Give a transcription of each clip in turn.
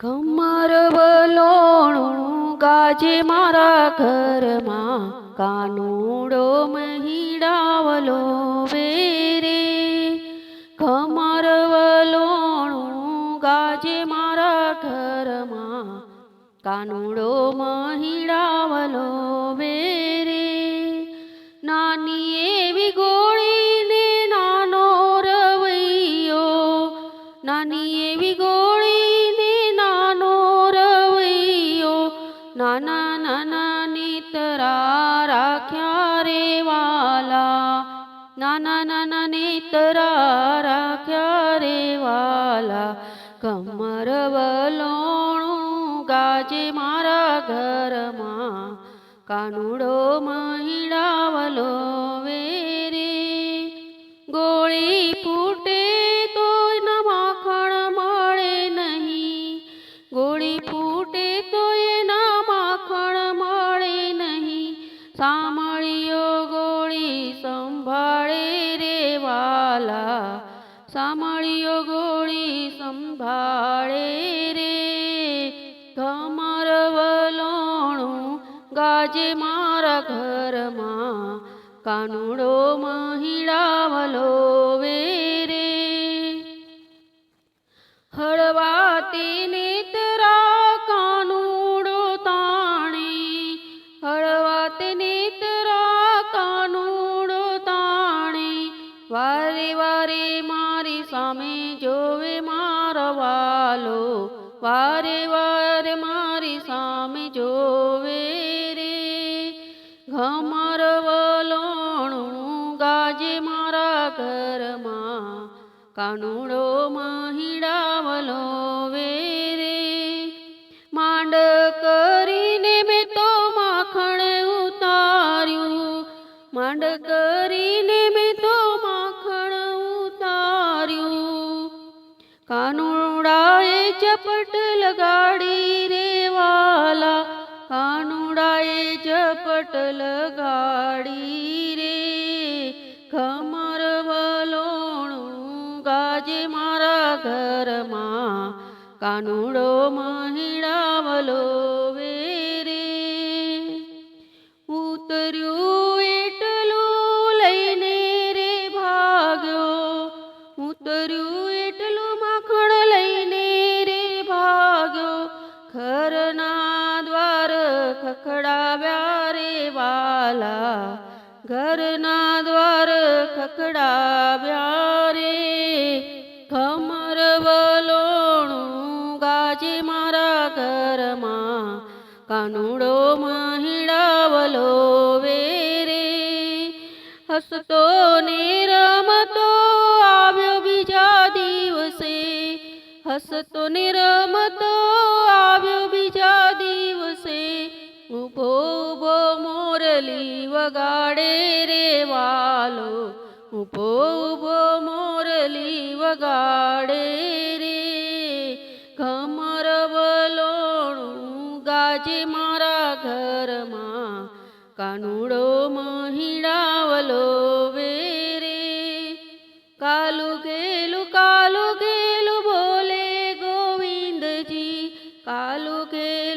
કમર વલોણું ગાજે મારા ઘરમાં. કાનુડો મહિડાવલો વેરે કમર વલોણું ગાજે મારા ઘરમાં. કાનુડો મહિડાવલો વેરે નાની એવી ગોળીને નાના નાના નેતરા રાખ્યા રે વાલા. નાના નાના નેતરા રાખ્યા રે વાલા. કમર વલોણું ગાજે મારા ઘરમાં. કાનુડો મહિડાવલો વેરે ગોળી ફૂટે સાંભળ્યો ગોળી સંભાળે રે વાલા. સાંભળ્યો ગોળી સંભાળે રે. કમર વલોણું ગાજે મારા ઘરમાં. કાનુડો મહિડાવલો વેરે રે. તેને વારે વારે મારી સામે જોવે મારવાલો વારે વારે મારી સામે જોવે રે. ઘમર વલોણું ગાજે મારા ઘરમાં. કાનુડો મહિડાવલો વેરે માંડ કરીને મેં તો માખણ ઉતાર્યું. માંડ કરીને કાનુડાએ ચપટ લગાડી રે વાલા. કાનુડાએ ચપટ લગાડી રે. ખમર વલોણું ગાજે મારા ઘરમાં. કાનુડો મહિડાવલો ઘરના દ્વાર ખખડાવ્યા રે વાલા. ઘરના દ્વાર ખખડાવ્યા રે. ખમર વલોણું ગાજે મારા ઘરમાં. કાનુડો મહિડાવલો વેરે હસતો ને આવ્યો બીજા દિવસે. હસતો ને રમતો આવ્યો મોરલી વગાડે રે વાલો ઊભો ઊભો મોરલી વગાડે રે ઘમર વલોણું ગાજે મારા ઘરમાં કાનુડો મહિડાવલો વેરે કાલુ ગેલું કાલુ ગેલું બોલે ગોવિંદજી કાલુ ગેલું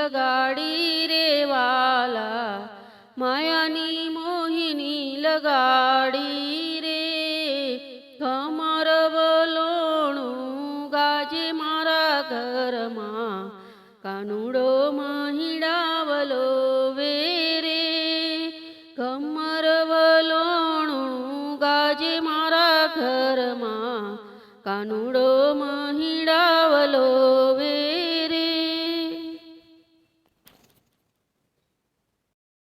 લગાડી રે વાલા, માયાની મોહિની લગાડી રે. કમર વલોણું ગાજે મારા ઘરમાં, કાનુડો મહિડાવલો વેરે કમર વલોણું ગાજે મારા ઘરમાં, કાનુડો મહિ